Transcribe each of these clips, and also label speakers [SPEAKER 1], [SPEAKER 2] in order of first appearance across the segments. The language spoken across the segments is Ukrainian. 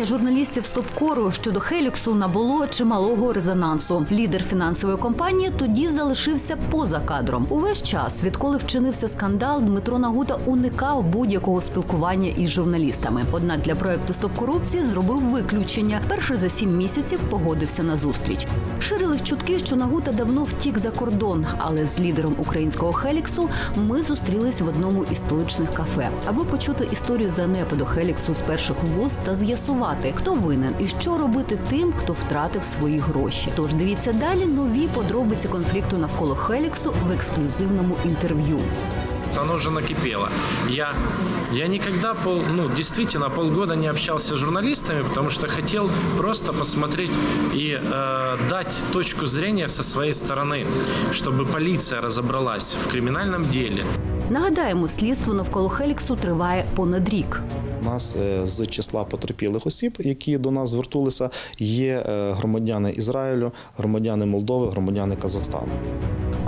[SPEAKER 1] Розслідування журналістів Стопкору щодо Хеліксу набуло чималого резонансу. Лідер фінансової компанії тоді залишився поза кадром. Увесь час, відколи вчинився скандал, Дмитро Нагута уникав будь-якого спілкування із журналістами. Однак для проекту Стоп корупції зробив виключення. Перший за сім місяців погодився на зустріч. Ширились чутки, що Нагута давно втік за кордон, але з лідером українського Хеліксу ми зустрілись в одному із столичних кафе, аби почути історію занепаду Хеліксу з перших вуз та з'ясувати, хто винен і що робити тим, хто втратив свої гроші. Тож дивіться далі нові подробиці конфлікту навколо Хеліксу в ексклюзивному інтерв'ю.
[SPEAKER 2] Оно уже накипело. Я, я никогда, пол, ну, действительно, полгода не общался с журналистами, потому что хотел просто посмотреть и э, дать точку зрения со своей стороны, чтобы полиция разобралась в криминальном деле.
[SPEAKER 1] Нагадаємо, слідство навколо Хеліксу триває понад рік.
[SPEAKER 3] Нас е, з числа потерпілих осіб, які до нас звертулися, є е, громадяни Ізраїлю, громадяни Молдови, громадяни Казахстану.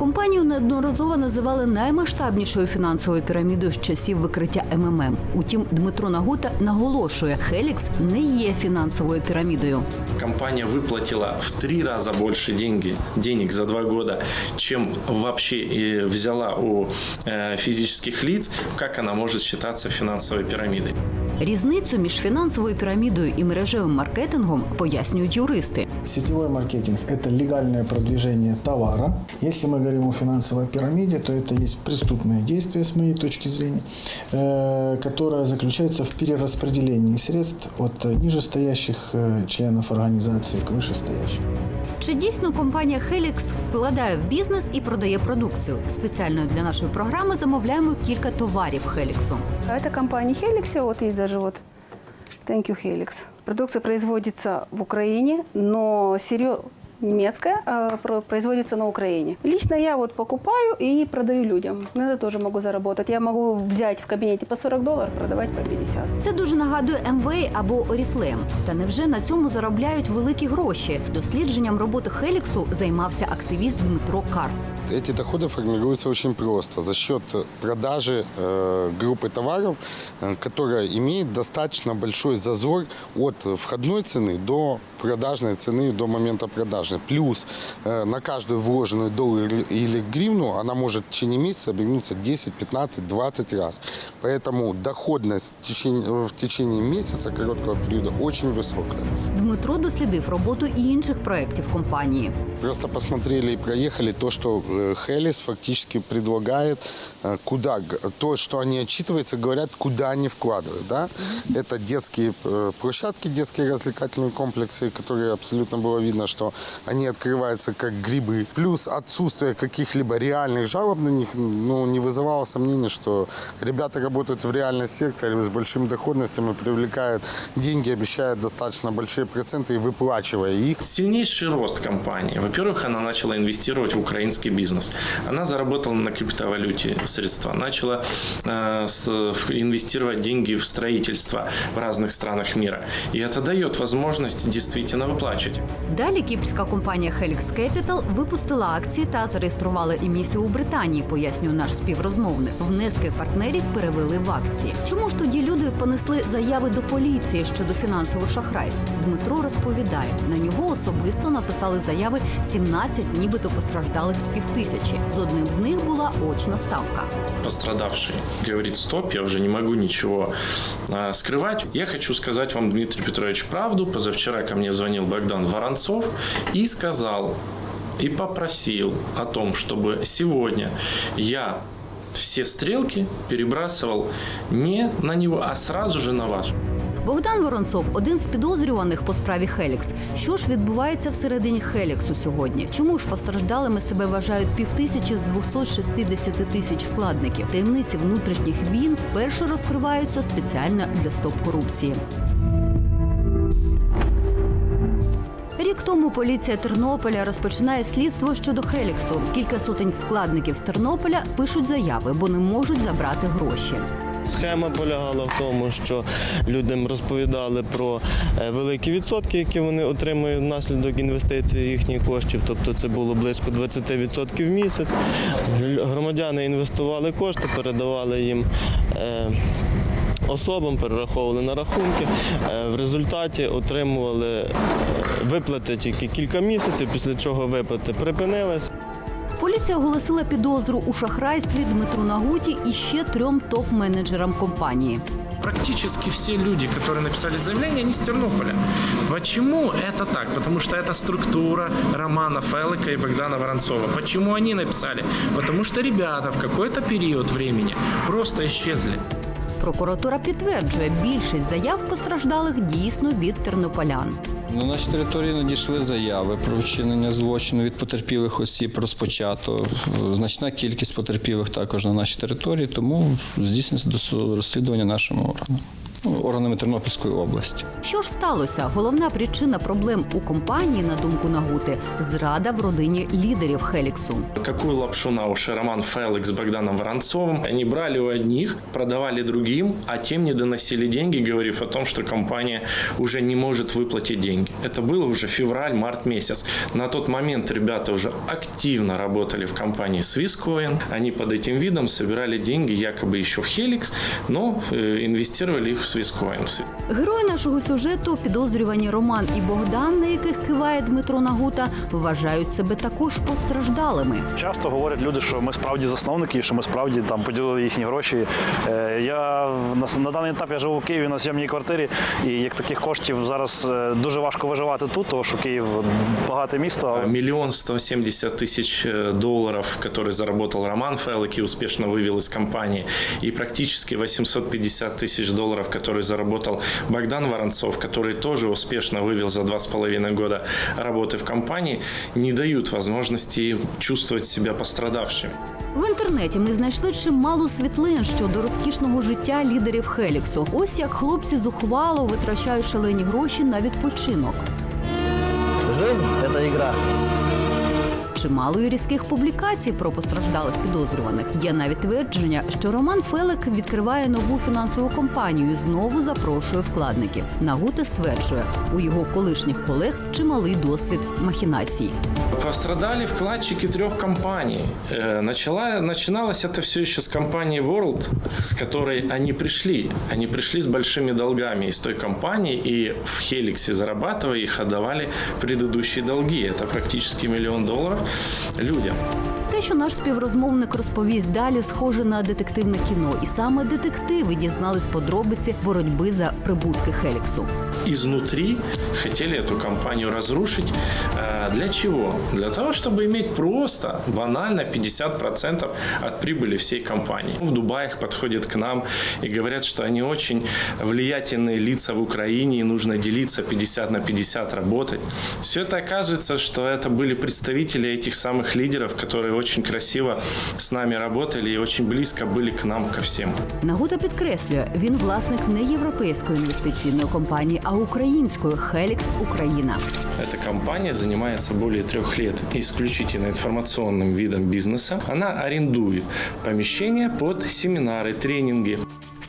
[SPEAKER 1] Компанію неодноразово називали наймасштабнішою фінансовою пірамідою з часів викриття МММ. Утім, Дмитро Нагута наголошує, Хелікс не є фінансовою пірамідою.
[SPEAKER 2] Компания выплатила в три раза больше деньги, денег за два года, чем вообще э, взяла у э, физических лиц. Как она может считаться финансовой пирамидой?
[SPEAKER 1] Різницю між фінансовою пірамідою і мережевим маркетингом пояснюють юристи.
[SPEAKER 4] Сетевой маркетинг – это легальное продвижение товара. Если мы говорим о финансовой пирамиде, то это есть преступное действие, с моей точки зрения, э, которое заключается в перераспределении средств от э, нижестоящих э, членов организации к вышестоящим.
[SPEAKER 1] Чи дійсно компанія Helix вкладає в бізнес і продає продукцію? Спеціально для нашої програми замовляємо кілька товарів Хеліксу.
[SPEAKER 5] А это компания Helix, вот есть даже вот Thank you Helix. Продукция производится в Украине, но немецкая, а про- производится на Украине. Лично я вот покупаю и продаю людям. На это тоже могу заработать. Я могу взять в кабинете по 40 долларов, продавать по 50.
[SPEAKER 1] Це дуже нагадує Amway або Oriflame. Та невже на цьому заробляють великі гроші? Дослідженням роботи Хеліксу займався активіст Дмитро Карп.
[SPEAKER 6] Эти доходы формируются очень просто за счет продажи э, группы товаров, э, которая имеет достаточно большой зазор от входной цены до продажной цены до момента продажи. Плюс э, на каждую вложенную доллар или- или гривну она может в течение месяца обернуться 10, 15, 20 раз. Поэтому доходность в течение, в течение месяца короткого периода очень высокая.
[SPEAKER 1] Дмитро дослідив роботу і інших проєктів компанії.
[SPEAKER 6] Просто посмотрели и проехали то, что э, Хелис фактически предлагает, э, куда, то, что они отчитываются, говорят, куда они вкладывают. Да? Это детские э, площадки, детские развлекательные комплексы, которые абсолютно было видно, что они открываются как грибы. Плюс отсутствие каких-либо реальных жалоб на них ну, не вызывало сомнений, что ребята работают в реальном секторе с большими доходностями, привлекают деньги, обещают достаточно большие проценты и выплачивая их,
[SPEAKER 2] Сильнейший рост компании. Во-первых, она начала инвестировать в украинский бизнес. Она заработала на криптовалюте средства, начала э, с- в- инвестировать деньги в строительство в разных странах мира. И это дает возможность действительно выплачивать.
[SPEAKER 1] Далі кіпрська компанія Helix Capital випустила акції та зареєструвала емісію у Британії, пояснює наш співрозмовник. Внески партнерів перевели в акції. Чому ж тоді люди понесли заяви до поліції щодо фінансових шахрайств? Дмитро розповідає, на нього особисто написали заяви 17 нібито постраждалих з Півтисячі. З одним з них була очна ставка.
[SPEAKER 2] Пострадавший говорит, стоп, я уже не могу ничего э, скрывать. Я хочу сказать вам, Дмитрий Петрович, правду. Позавчера ко мне звонил Богдан Воронцов и сказал, и попросил о том, чтобы сегодня я все стрелки перебрасывал не на него, а сразу же на вас.
[SPEAKER 1] Богдан Воронцов один з підозрюваних по справі Хелікс. Що ж відбувається всередині Хеліксу сьогодні? Чому ж постраждалими себе вважають півтисячі з 260 тисяч вкладників? Таємниці внутрішніх війн вперше розкриваються спеціально для стоп корупції. Рік тому поліція Тернополя розпочинає слідство щодо Хеліксу. Кілька сотень вкладників з Тернополя пишуть заяви, бо не можуть забрати гроші.
[SPEAKER 7] Схема полягала в тому, що людям розповідали про е, великі відсотки, які вони отримують внаслідок інвестиції їхніх коштів. Тобто це було близько 20% в місяць. Громадяни інвестували кошти, передавали їм. е, особам, перераховували на рахунки. Е, В результаті отримували виплати тільки кілька місяців, після чого виплати припинились.
[SPEAKER 1] Поліція оголосила підозру у шахрайстві Дмитру Нагуті і ще трьом топ-менеджерам компанії.
[SPEAKER 2] Практически все люди, которые написали заявление, они с Тернополя. Почему это так? Потому что это структура Романа Фелика и Богдана Воронцова. Почему они написали? Потому что ребята в какой-то период времени просто исчезли.
[SPEAKER 1] Прокуратура підтверджує, більшість заяв постраждалих дійсно від тернополян.
[SPEAKER 8] На нашій території надійшли заяви про вчинення злочину від потерпілих осіб. Розпочато значна кількість потерпілих також на нашій території, тому здійснюється розслідування нашим органами, ну, органами Тернопільської області.
[SPEAKER 1] Що ж сталося? Головна причина проблем у компанії, на думку Нагути, зрада в родині лідерів Хеліксу.
[SPEAKER 2] Какую лапшу на уши Роман Фелик с Богданом Воронцовым. Они брали у одних, продавали другим, а тем не доносили деньги, говорив о том, что компания уже не может выплатить деньги. Это было уже февраль-март месяц. На тот момент ребята уже активно работали в компании Swisscoin. Они под этим видом собирали деньги якобы еще в Helix, но э, инвестировали их в Swisscoin.
[SPEAKER 1] Герої нашого сюжету, підозрювані Роман і Богдан, на яких киває Дмитро Нагута, вважають себе також постраждалими.
[SPEAKER 9] Часто говорять люди, що ми справді засновники, і що ми справді там поділили їхні гроші. Е, Я на, на даний етап я живу в Києві на зйомній квартирі, і як таких коштів зараз е, дуже важко виживати тут, тому що Київ багате місто. але-
[SPEAKER 2] Миллион сто семьдесят тысяч э, долларов, который заработал Роман Фелик и успешно вывел из компании, и практически 850 тысяч долларов, который заработал Богдан Воронцов, который тоже успешно вывел за два с половиной года работы в компании, не дают возможности им чувствовать себя пострадавшими.
[SPEAKER 1] В інтернеті ми знайшли чимало світлин щодо розкішного життя лідерів Хеліксу. Ось як хлопці зухвало витрачають шалені гроші на відпочинок.
[SPEAKER 10] Жизнь – это игра.
[SPEAKER 1] Чимало і різких публікацій про постраждалих підозрюваних. Є навіть твердження, що Роман Фелик відкриває нову фінансову компанію. і Знову запрошує вкладників. Нагута стверджує, у його колишніх колег чималий досвід махінацій.
[SPEAKER 2] Пострадали вкладчики трех компаний. Э, Начала, начиналось это все еще с компании World, с которой они пришли. Они пришли с большими долгами из той компании и в Хеликсе зарабатывая их отдавали предыдущие долги. Это практически миллион долларов людям.
[SPEAKER 1] Те, що наш співрозмовник розповість далі, схоже на детективне кіно, і саме детективи дізнались подробиці боротьби за прибутки Хеліксу.
[SPEAKER 2] Изнутри хотели эту компанию разрушить. Э, Для чего? Для того, чтобы иметь просто банально 50% от прибыли всей компании. В Дубаях подходят к нам и говорят, что они очень влиятельные лица в Украине, и нужно делиться 50 на 50 работать. Все это оказывается, что это были представители этих самых лидеров, которые очень красиво с нами работали и очень близко были к нам ко всем.
[SPEAKER 1] Нагута підкреслює, він власник не європейської інвестиційної компанії, а української Хелікс Україна.
[SPEAKER 2] Эта компания занимается более трех лет исключительно информационным видом бизнеса. Она арендует помещения под семинары, тренинги.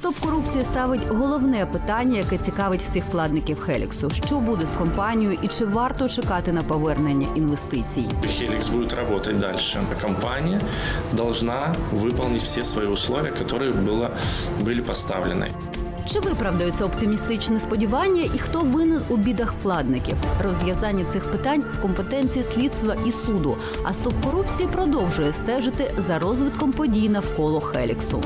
[SPEAKER 1] Стоп корупція ставить головне питання, яке цікавить всіх вкладників Хеліксу: що буде з компанією і чи варто чекати на повернення інвестицій?
[SPEAKER 2] Helix будет работать дальше. Компания должна выполнить все свои условия, которые было, были поставлены.
[SPEAKER 1] Чи виправдаються оптимістичні сподівання і хто винен у бідах вкладників? Розв'язання цих питань в компетенції слідства і суду. А стоп корупції продовжує стежити за розвитком подій навколо Хеліксу.